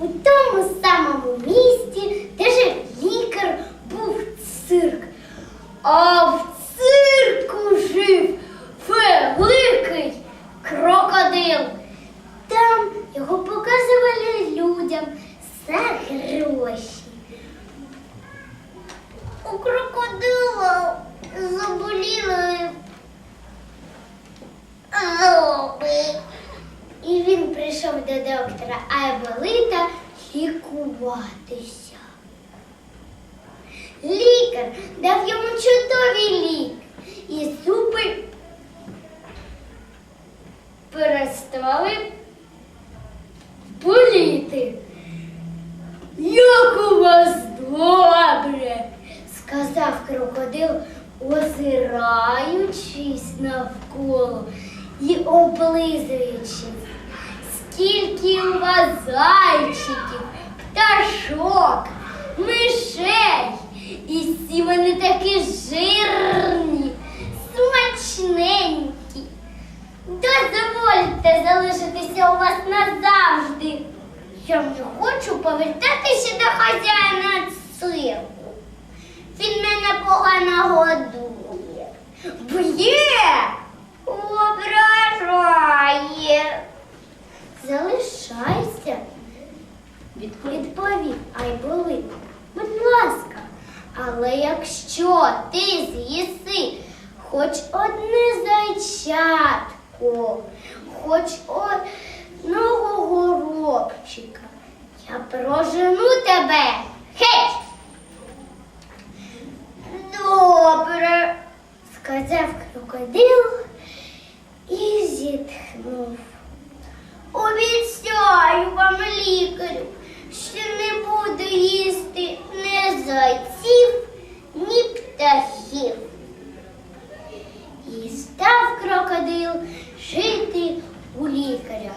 у тому самому місті, де жив лікар, був цирк. А в цирку жив великий крокодил. Там його показували людям за гроші. У крокодила заболіли зуби. І він прийшов до доктора Айболита лікуватися. Лікар дав йому чудові ліки, і зуби перестали боліти. Як у вас добре, сказав крокодил, озираючись навколо і облизуючись. Скільки у вас зайчиків, пташок, мишей, і всі вони такі жирні, смачненькі. Дозвольте залишитися у вас назавжди. Я не хочу повертатися до хазяїна цирку. Він мене погано годує. Б'є, ображає. Залишайся, відповів Айболит. Будь ласка, але якщо ти з'їси хоч одне зайчатко, хоч одного горобчика, я прожену тебе. Геть! Добре, сказав крокодил і зітхнув. Обіцяю вам, лікарю, що не буду їсти ні зайців, ні птахів. І став крокодил жити у лікаря.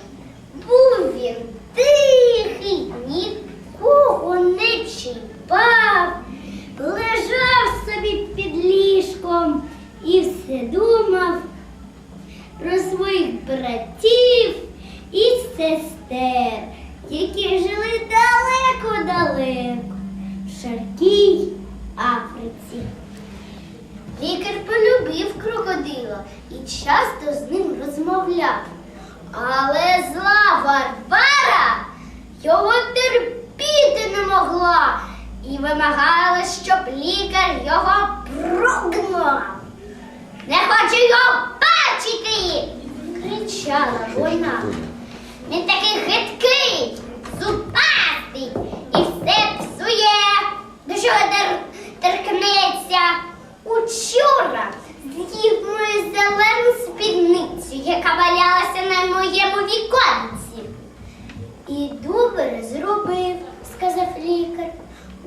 Був він тихий, нікого не чіпав, лежав собі під ліжком і все думав про своїх братів сестер, які жили далеко-далеко в жаркій Африці. Лікар полюбив крокодила і часто з ним розмовляв. Але зла Варвара його терпіти не могла і вимагала, щоб лікар його прогнав. Не хочу його бачити, кричала вона. Він такий хиткий, зубастий і все псує, до чого тер- теркнеться. Учора з'їв мою зелену спідницю, яка валялася на моєму віконці. І добре зробив, сказав лікар.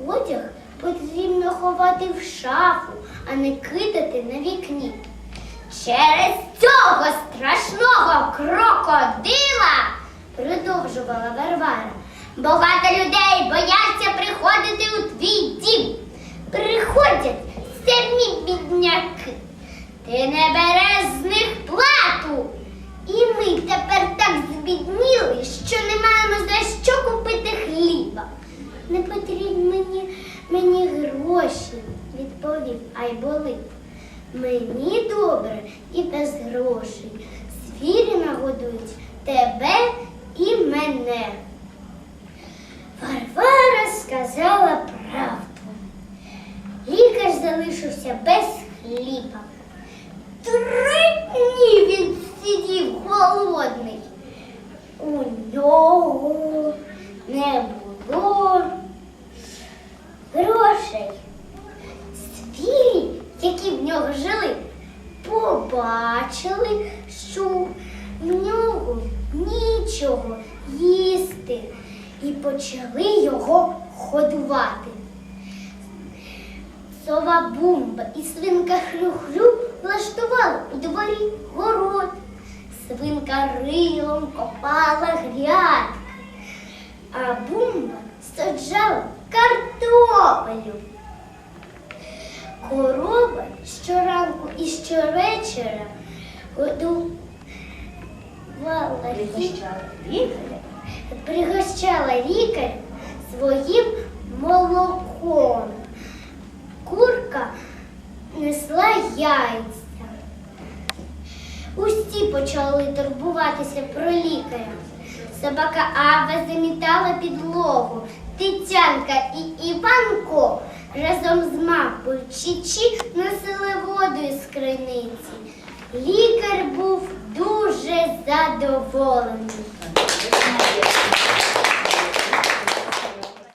Одяг потрібно ховати в шафу, а не кидати на вікні. Через цього страшного крокодила, продовжувала Варвара, багато людей бояться приходити у твій дім. Приходять самі бідняки. Ти не береш з них плату. І ми тепер так збідніли, що не маємо за що купити хліба. Не потрібні мені, мені гроші, відповів Айболит. Мені добре і без грошей. Звірі нагодують тебе мене. Варвара сказала правду. Лікар залишився без хліба. Три дні він сидів голодний. У нього не було грошей. Звірі, які в нього жили, побачили, що в нього нічого їсти, і почали його годувати. Сова бумба і свинка хрю-хрю влаштували у дворі город. Свинка рилом копала грядки, а бумба саджала картопелю. Корова щоранку і щовечора годувала Пригощала лікар своїм молоком. Курка несла яйця. Усі почали турбуватися про лікаря. Собака Ава замітала підлогу. Тетянка і Іванко разом з мапою Чічі носили воду із криниці. Лікар був дуже задоволений.